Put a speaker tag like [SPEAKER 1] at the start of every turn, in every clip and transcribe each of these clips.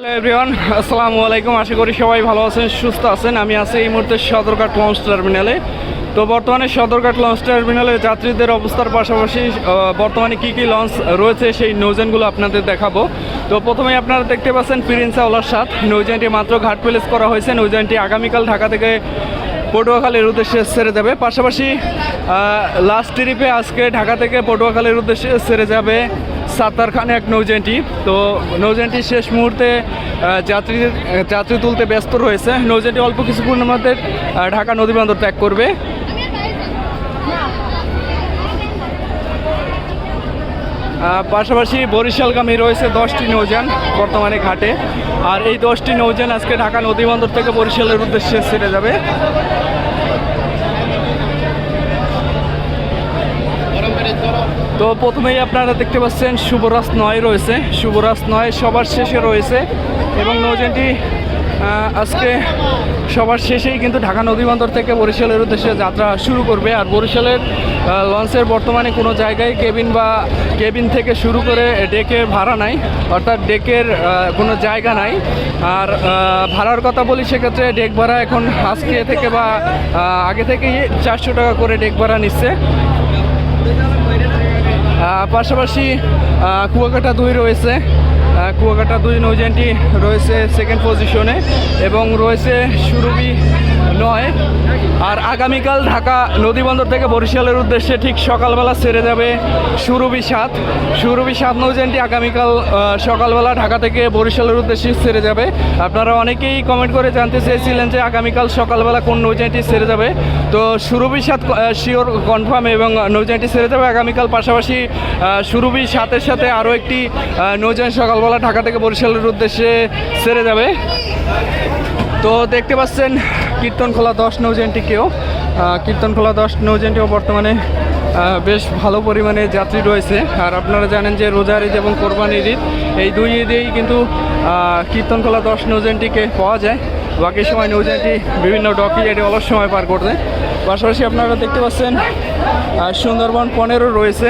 [SPEAKER 1] Hello everyone আসসালামু আলাইকুম আশা করি সবাই ভালো আছেন, সুস্থ আছেন। আমি আছি এই মুহূর্তে সদরঘাট লঞ্চ টার্মিনালে। তো বর্তমানে সদরঘাট লঞ্চ টার্মিনালে যাত্রীদের অবস্থার পাশাপাশি বর্তমানে কি কি লঞ্চ রয়েছে সেই নৌজেনগুলো আপনাদের দেখাবো। তো প্রথমেই আপনারা দেখতে পাচ্ছেন প্রিন্স আওলার সাথ। নৌজানটি মাত্র ঘাট প্লেস করা হয়েছে। নৌজানটি আগামীকাল ঢাকা থেকে পটুয়াখালীর উদ্দেশ্যে ছেড়ে যাবে। পাশাপাশি লাস্ট ট্রিপে আজকে ঢাকা থেকে পটুয়াখালীর উদ্দেশ্যে ছেড়ে যাবে সাত্তার খান এক নৌজানটি। তো নৌজানটি শেষ মুহূর্তে যাত্রী যাত্রী তুলতে ব্যস্ত রয়েছে। নৌজানটি অল্প কিছুক্ষণের মধ্যে ঢাকা নদীবন্দর ত্যাগ করবে। পাশাপাশি বরিশালগামী রয়েছে দশটি নৌযান বর্তমানে ঘাটে। আর এই দশটি নৌযান আজকে ঢাকা নদীবন্দর থেকে বরিশালের উদ্দেশ্যে ছেড়ে যাবে। তো প্রথমেই আপনারা দেখতে পাচ্ছেন শুভরাজ নয় রয়েছে। শুভরাজ নয় সবার শেষে রয়েছে এবং নৌজানটি আজকে সবার শেষেই কিন্তু ঢাকা নদীবন্দর থেকে বরিশালের উদ্দেশ্যে যাত্রা শুরু করবে। আর বরিশালের লঞ্চের বর্তমানে কোনো জায়গায় কেবিন বা কেবিন থেকে শুরু করে ডেকের ভাড়া নাই। অর্থাৎ ডেকের কোনো জায়গা নাই। আর ভাড়ার কথা বলি সেক্ষেত্রে ডেক ভাড়া এখন আজকে থেকে বা আগে থেকেই চারশো টাকা করে ডেক ভাড়া নিচ্ছে। পাশাপাশি কুয়াকাটা দুই রয়েছে। কুয়াকাটা দুই নৌজানটি রয়েছে সেকেন্ড পজিশনে এবং রয়েছে সুরভি নয়। আর আগামীকাল ঢাকা নদীবন্দর থেকে বরিশালের উদ্দেশ্যে ঠিক সকালবেলা ছেড়ে যাবে সুরভি সাত। সুরভি সাত নৌযানটি আগামীকাল সকালবেলা ঢাকা থেকে বরিশালের উদ্দেশ্যে ছেড়ে যাবে। আপনারা অনেকেই কমেন্ট করে জানতে চেয়েছিলেন যে আগামীকাল সকালবেলা কোন নৌযানটি ছেড়ে যাবে। তো সুরভি সাত শিওর কনফার্ম এবং নৌযানটি ছেড়ে যাবে। আগামীকাল পাশাপাশি সুরভি সাতের সাথে আরও একটি নৌযান সকালবেলা ঢাকা থেকে বরিশালের উদ্দেশ্যে ছেড়ে যাবে। তো দেখতে পাচ্ছেন কীর্তনখোলা দশ নৌযানটিকেও আহ, কীর্তনখোলা দশ নৌযানটিও বর্তমানে বেশ ভালো পরিমাণে যাত্রী রয়েছে। আর আপনারা জানেন যে রোজার ঈদ এবং কোরবানির ঈদ এই দুই ঈদেই কিন্তু কীর্তনখোলা দশ নৌযানটিকে পাওয়া যায়। বাকি সময় নৌযানটি বিভিন্ন ডকি এটি অলস সময় পার করতে পাশাপাশি আপনারা দেখতে পাচ্ছেন সুন্দরবন পনেরো রয়েছে।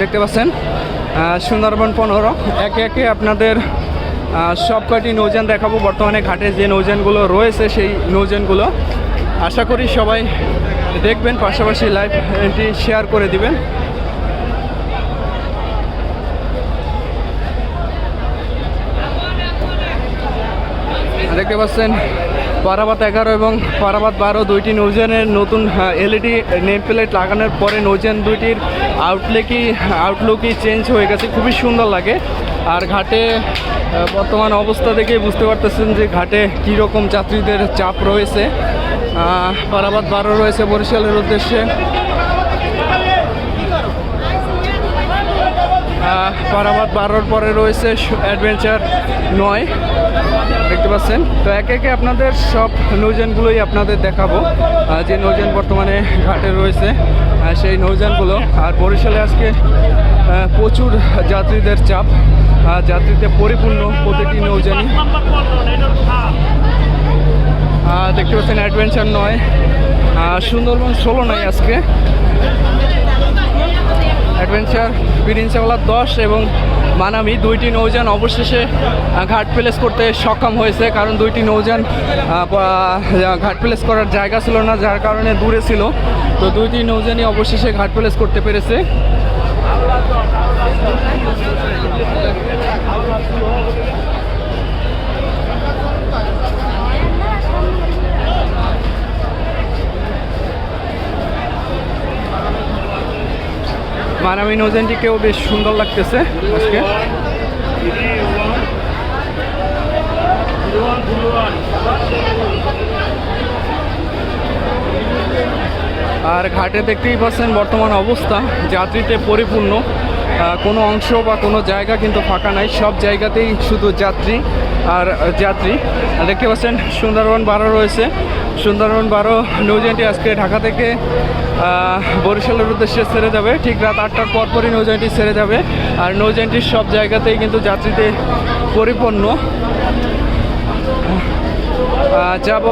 [SPEAKER 1] দেখতে পাচ্ছেন সুন্দরবন পনেরো। একে একে আপনাদের সব কয়টি নৌযান দেখাবো। বর্তমানে ঘাটে যে নৌযানগুলো রয়েছে, সেই নৌযানগুলো আশা করি সবাই দেখবেন, পাশাপাশি লাইভ এটি শেয়ার করে দিবেন। দেখতে পাচ্ছেন পারাবাত এগারো এবং পারাবাত বারো দুইটি নৌজানের নতুন এলইডি নেম প্লেট লাগানোর পরে নৌজান দুইটির আউটলুকই আউটলুকই চেঞ্জ হয়ে গেছে। খুবই সুন্দর লাগে। আর ঘাটে বর্তমান অবস্থা দেখেই বুঝতে পারতেছেন যে ঘাটে কীরকম যাত্রীদের চাপ রয়েছে। পারাবাত বারো রয়েছে বরিশালের উদ্দেশ্যে। আহ, পারাবাদ বারোর পরে রয়েছে অ্যাডভেঞ্চার নয়। দেখতে পাচ্ছেন। তো একে একে আপনাদের সব নৌযানগুলোই আপনাদের দেখাবো। যে নৌযান বর্তমানে ঘাটে রয়েছে সেই নৌযানগুলো। আর বরিশালে আজকে প্রচুর যাত্রীদের চাপ। যাত্রীতে পরিপূর্ণ প্রতিটি আহ, দেখতে পাচ্ছেন অ্যাডভেঞ্চার নয়। সুন্দরবন ষোলো নয় আজকে। অ্যাডভেঞ্চার পিরিনচাওয়ালা দশ এবং মানামি দুইটি নৌযান অবশেষে ঘাট প্লেস করতে সক্ষম হয়েছে। কারণ দুইটি নৌযান ঘাট প্লেস করার জায়গা ছিল না, যার কারণে দূরে ছিল। তো দুইটি নৌযানই অবশেষে ঘাট প্লেস করতে পেরেছে। মানামি নৌযানটিকেও বেশ সুন্দর লাগতেছে আজকে। আর ঘাটে দেখতেই পাচ্ছেন বর্তমান অবস্থা, যাত্রীতে পরিপূর্ণ। কোনো অংশ বা কোনো জায়গা কিন্তু ফাঁকা নাই, সব জায়গাতেই শুধু যাত্রী। আর যাত্রী। দেখতে পাচ্ছেন, সুন্দরবন বারো রয়েছে। সুন্দরবন বারো নৌযানটি আজকে ঢাকা থেকে বরিশালের উদ্দেশ্যে ছেড়ে যাবে। ঠিক রাত আটটার পরপরই নৌযানটি ছেড়ে যাবে। আর নৌযানটির সব জায়গাতেই কিন্তু যাত্রীতে পরিপূর্ণ। যাব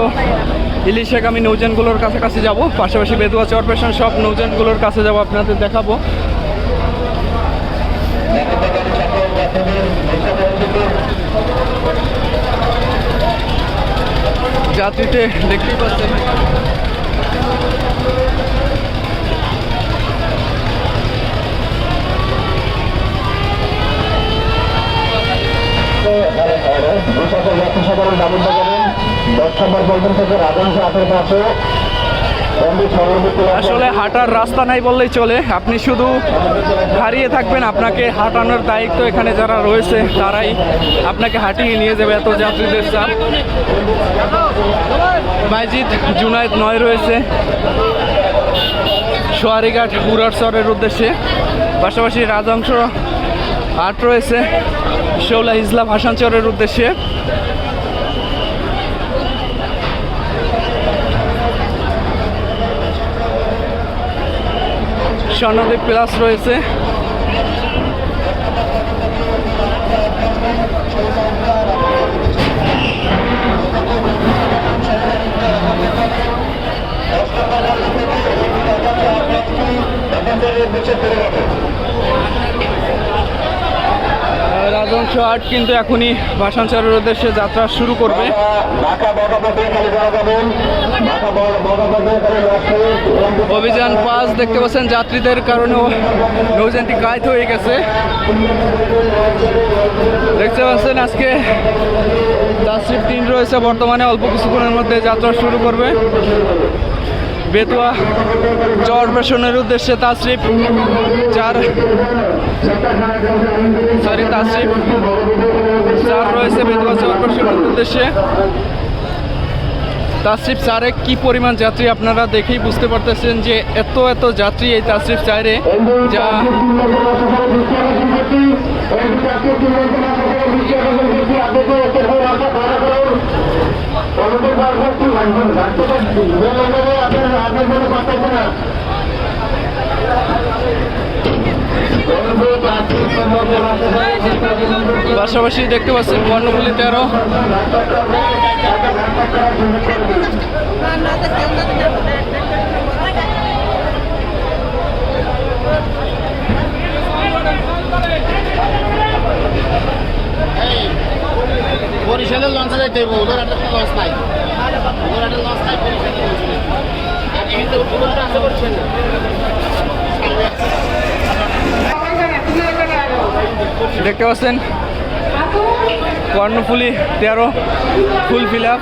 [SPEAKER 1] ইলিশেগামী নৌজানগুলোর কাছাকাছি যাব। পাশাপাশি বেদুয়া চরপেশন সব নৌজানগুলোর কাছে যাব, আপনাদের দেখাবো। যাত্রীতে দেখতেই পাচ্ছেন।
[SPEAKER 2] সকল যাত্রী সাধারণ দাবি করেন দশ নম্বর পর্যন্ত থেকে রাজংশ
[SPEAKER 1] আসলে হাঁটার রাস্তা নাই বললেই চলে। আপনি শুধু হারিয়ে থাকবেন আপনাকে হাঁটানোর দায়িত্ব এখানে যারা রয়েছে, তারাই আপনাকে হাঁটিয়ে নিয়ে যাবে এত যাত্রীদের চাপ। মাইজিদ জুনায়েদ নয় রয়েছে। সোয়ারিঘাট হুরারসরের উদ্দেশ্যে। পাশাপাশি রাজংশ আট রয়েছে। শৌলা ইসলাম হাসানচরের উদ্দেশ্যে। স্বর্ণদ্বীপ প্লাস রয়েছে। রাজংশ আট কিন্তু এখনই ভাসানচরের উদ্দেশ্যে যাত্রা শুরু করবে। অভিযান পাস দেখতে পাচ্ছেন যাত্রীদের কারণেও নৌযানটি কায়ত হয়ে গেছে। দেখতে পাচ্ছেন আজকে তাসরিফ তিন রয়েছে, বর্তমানে অল্প কিছুক্ষণের মধ্যে যাত্রা শুরু করবে। বেতুয়া চর পেশনের উদ্দেশ্যে তাসরিফ চার সরি তাসরিফ চার রয়েছে বেতুয়া চর উদ্দেশ্যে। তাসরিফ চারে কি পরিমাণ যাত্রী আপনারা দেখেই বুঝতে পারতেছেন যে এত এত যাত্রী এই তাসরিফ চারে যা পাশাপাশি দেখতে পাচ্ছেন বর্ণপল্লী তেরো।
[SPEAKER 3] বরিশালের লঞ্চে যাইতে হইব ওদের একটা লঞ্চ
[SPEAKER 1] দেখতে পাচ্ছেন? কর্ণফুলি তেরো ফুল ফিল আপ